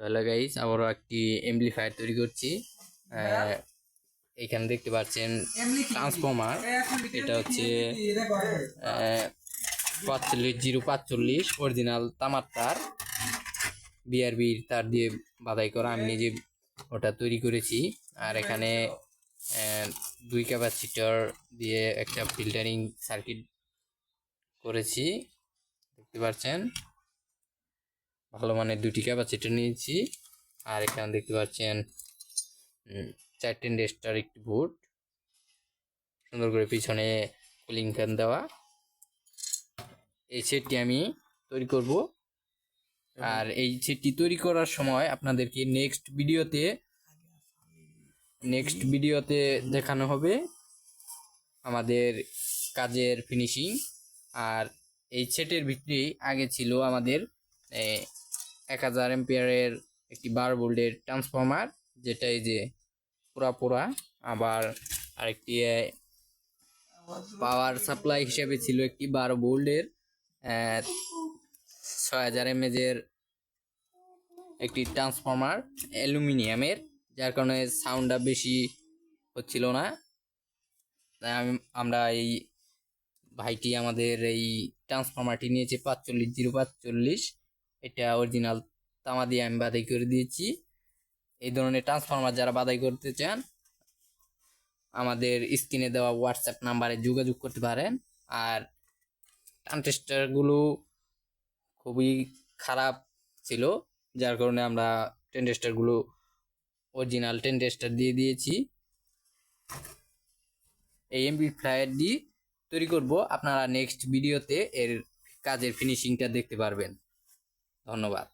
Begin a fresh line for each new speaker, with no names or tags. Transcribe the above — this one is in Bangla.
হ্যালো গাইস আবারও একটি এমপ্লিফায়ার তৈরি করছি। আহ, এখানে দেখতে পাচ্ছেন ট্রান্সফর্মার এটা হচ্ছে পাঁচচল্লিশ জিরো পাঁচচল্লিশ অরিজিনাল তামার তার। বিআরবির তার দিয়ে বাধাই করা। আমি নিজে ওটা তৈরি করেছি। আর এখানে দুই ক্যাপাসিটার দিয়ে একটা ফিল্টারিং সার্কিট করেছি। দেখতে পাচ্ছেন? ভালো মানের দুটি ক্যাপাসিটর নিয়েছি। আর এখানে দেখতে পাচ্ছেন চারটে ডেস্টার একটি বোর্ড সুন্দর করে পিছনে কুলিং ফ্যান দেওয়া। এই সেটটি আমি তৈরি করব। আর এই সেটটি তৈরি করার সময় আপনাদেরকে নেক্সট ভিডিওতে নেক্সট ভিডিওতে দেখানো হবে আমাদের কাজের ফিনিশিং আর এই সেটের ভিতরেই আগে ছিল আমাদের এক হাজার এম্পিয়ারের একটি বার বোল্ডের ট্রান্সফর্মার যেটা এই যে পুরা পুরা আবার আরেকটি পাওয়ার সাপ্লাই হিসেবে ছিল একটি বারো বোল্ডের ছয় হাজার এমএজের একটি ট্রান্সফর্মার অ্যালুমিনিয়ামের, যার কারণে সাউন্ডটা বেশি হচ্ছিল না। তাই আমি, আমরা এই ভাইটি আমাদের এই ট্রান্সফর্মারটি নিয়েছে পাঁচচল্লিশ, জিরো পাঁচচল্লিশ, এটা অরিজিনাল তামা দিয়ে আমি বাদাই করে দিয়েছি। এই ধরনের ট্রান্সফর্মার যারা বাদাই করতে চান, আমাদের স্ক্রিনে দেওয়া হোয়াটসঅ্যাপ নাম্বারে যোগাযোগ করতে পারেন। আর ট্রান্টেস্টারগুলো খুবই খারাপ ছিল, যার কারণে আমরা টেন্টেস্টারগুলো অরিজিনাল টেন্টেস্টার দিয়ে দিয়েছি। এই এমবি দিয়ে তৈরি করব। আপনারা নেক্সট ভিডিওতে এর কাজের ফিনিশিংটা দেখতে পারবেন। ধন্যবাদ।